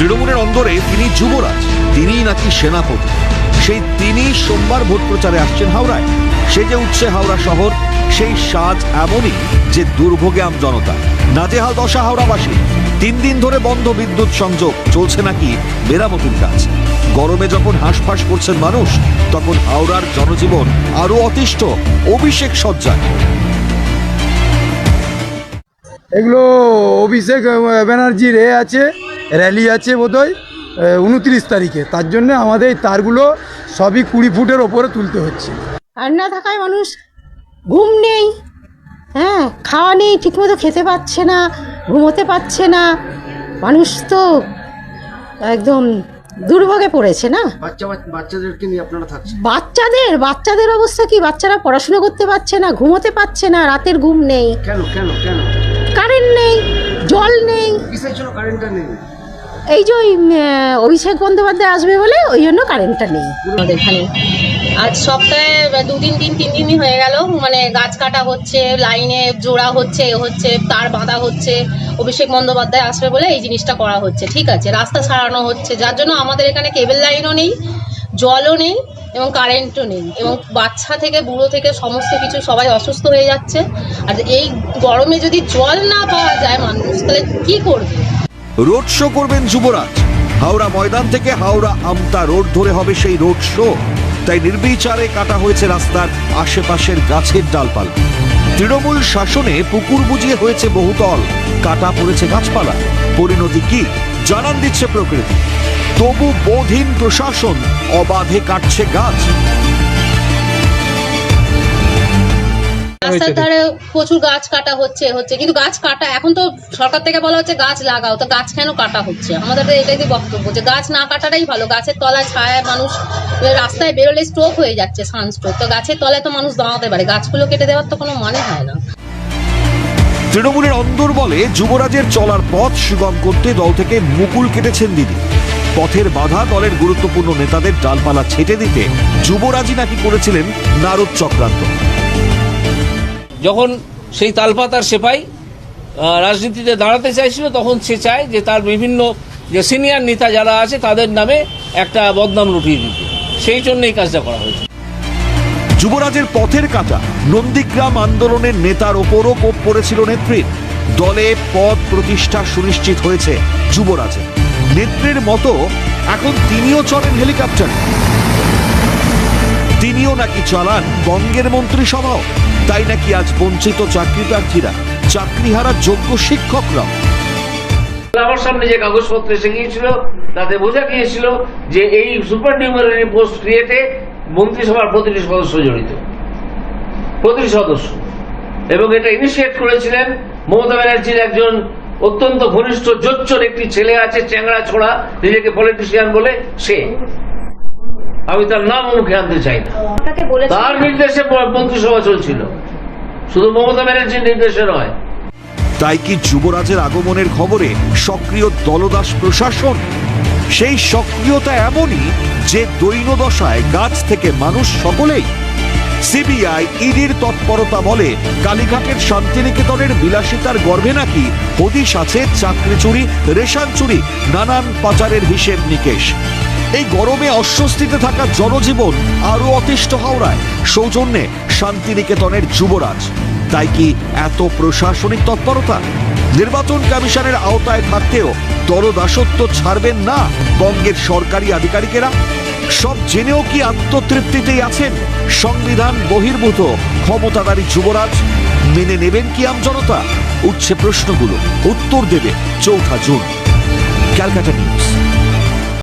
যুবরাজ, তিনিই নাকি সেনাপতি। সেই তিনি সোমবার ভোট প্রচারে আসছেন হাওড়ায়। সে যে উঠছে হাওড়া শহর, সেই সাজ এমনই যে দুর্ভোগে আম জনতা। নাজেহাল দশা হাওড়াবাসী, তিন দিন ধরে বন্ধ বিদ্যুৎ সংযোগ, চলছে নাকি মেরামতির কাজ। গরমে যখন হাঁসফাঁস করছেন মানুষ, তখন হাওড়ার জনজীবন আরও অতিষ্ঠ, অভিষেক সজ্জায়। এগুলো অভিষেক ব্যানার্জির এ আছে। র্যালি আছে বোধহয় উনত্রিশ তারিখে। তার জন্য আমাদের এই তারগুলো সবই কুড়ি ফুটের ওপরে তুলতে হচ্ছে। আর না থাকায় মানুষ ঘুম নেই। হ্যাঁ খাওয়া নেই ঠিকমতো খেতে পাচ্ছে না ঘুমোতে পারছে না। মানুষ তো একদম দুর্ভোগে পড়েছে না? বাচ্চাদেরকে নিয়ে আপনারা থাকছেন? বাচ্চাদের বাচ্চাদের অবস্থা কি? বাচ্চারা পড়াশোনা করতে পারছে না ঘুমোতে পারছে না রাতের ঘুম নেই। কেন কেন কেন? কারেন্ট নেই জল নেই। কিসের জন্য কারেন্টটা নেই? এই যে ওই অভিষেক বন্দ্যোপাধ্যায় আসবে বলে ওই জন্য কারেন্টটা নেই। আমাদের এখানে। আজ সপ্তাহে দুদিন, তিন তিন দিনই হয়ে গেল। মানে গাছ কাটা হচ্ছে লাইনে জোড়া হচ্ছে হচ্ছে, তার বাঁধা হচ্ছে, অভিষেক বন্দ্যোপাধ্যায় আসবে বলে এই জিনিসটা করা হচ্ছে। ঠিক আছে, রাস্তা সারানো হচ্ছে। যার জন্য আমাদের এখানে কেবল লাইনও নেই, জলও নেই, এবং কারেন্টও নেই। এবং বাচ্চা থেকে, বুড়ো থেকে সমস্ত কিছু সবাই অসুস্থ হয়ে যাচ্ছে। আর এই গরমে যদি জল না পাওয়া যায় মানুষ, তাহলে কী করবে? রোড শো করবেন যুবরাজ। হাওড়া ময়দান থেকে হাওড়া আমতা রোড ধরে হবে সেই রোড শো। তাই নির্বিচারে কাটা হয়েছে রাস্তার আশেপাশের গাছের ডালপালা। তৃণমূল শাসনে পুকুর বুঝিয়ে হয়েছে বহুতল কাটা পড়েছে গাছপালা। পরিণতি কি? জানান দিচ্ছে প্রকৃতি। তবু বোধহীন প্রশাসন অবাধে কাটছে গাছ। রাস্তার ধারে প্রচুর গাছ কাটা হচ্ছে হচ্ছে। কিন্তু গাছ কাটা এখন তো সরকার থেকে বলা হচ্ছে গাছ লাগাও তো গাছ কেন কাটা হচ্ছে? আমাদের তো এটাই বক্তব্য যে গাছ না কাটাটাই ভালো। গাছের তলায় ছায়ায় মানুষ রাস্তায় বেরোলে স্ট্রোক হয়ে যাচ্ছে সানস্ট্রোক তো গাছের তলায় তো মানুষ দাঁড়াতে পারে। গাছগুলো কেটে দেওয়ার তো কোনো মানে হয় না। তৃণমূলের অন্দর বলে যুবরাজের চলার পথ সুগম করতে দল থেকে মুকুল কেটেছেন দিদি। পথের বাধা দলের গুরুত্বপূর্ণ নেতাদের ডালপালা ছেটে দিতে যুবরাজই নাকি করেছিলেন নারদ চক্রান্ত। যখন সেই তালপাতার সেপাই রাজনীতিতে দাঁড়াতে চাইছিল, তখন সে চায় যে তার বিভিন্ন যে সিনিয়র নেতা যারা আছে, তাদের নামে একটা বদনাম লুটিয়ে দিতে। সেই জন্য এই কাজটা করা হয়েছে। যুবরাজের পথের কাটা, নন্দীগ্রাম আন্দোলনের নেতার ওপরও কোপ পড়েছিল নেত্রীর। দলে পদ প্রতিষ্ঠা সুনিশ্চিত হয়েছে যুবরাজের। নেত্রীর মতো এখন তিনিও চলেন হেলিকপ্টার। তিনিও নাকি চালান বঙ্গের মন্ত্রিসভাও। তাই নাকি আজ বঞ্চিত চাকরি প্রার্থীরা চাকরিহারা যোগ্য শিক্ষকরা? আমার সামনে যে কাগজপত্র এসে গিয়েছিল, তাতে বোঝা গিয়েছিল যে এই সুপার নিউমারি পোস্ট ক্রিয়েটে মন্ত্রিসভার প্রতিটি সদস্য জড়িত। প্রতিটি সদস্য। এবং এটা ইনিশিয়েট করেছিলেন মমতা ব্যানার্জির একজন অত্যন্ত ঘনিষ্ঠ, জোচ্চর একটি ছেলে আছে চ্যাংড়া ছোড়া নিজেকে পলিটিশিয়ান বলে সে। আমি তার নাম মুখে আনতে চাই না। তার নির্দেশে মন্ত্রিসভা চলছিল। শুধু মমতা ব্যানার্জির নির্দেশে নয়। তাই কি যুবরাজের আগমনের খবরে সক্রিয় দলদাস প্রশাসন? সেই সক্রিয়তা এমনই যে দৈনদশায় গাছ থেকে মানুষ সকলেই সিবিআই ইডির তৎপরতা বলে কালীঘাটের শান্তিনিকেতনের বিলাসিতার গর্ভে নাকি হদিশ আছে চাকরি চুরি রেশন চুরি নানান পাচারের হিসেব নিকেশ। এই গরমে অস্বস্তিতে থাকা জনজীবন আরও অতিষ্ঠ হাওড়ায়। সৌজন্যে শান্তিনিকেতনের যুবরাজ। তাই কি এত প্রশাসনিক তৎপরতা? নির্বাচন কমিশনের আওতায় থাকতেও দলদাসত্ব ছাড়বেন না বঙ্গের সরকারি আধিকারিকেরা? সব জেনেও কি আত্মতৃপ্তিতেই আছেন সংবিধান বহির্ভূত ক্ষমতাধারী যুবরাজ? মেনে নেবেন কি আম জনতা? উঠছে প্রশ্নগুলো। উত্তর দেবে চৌঠা জুন। ক্যালকাটা নিউজ।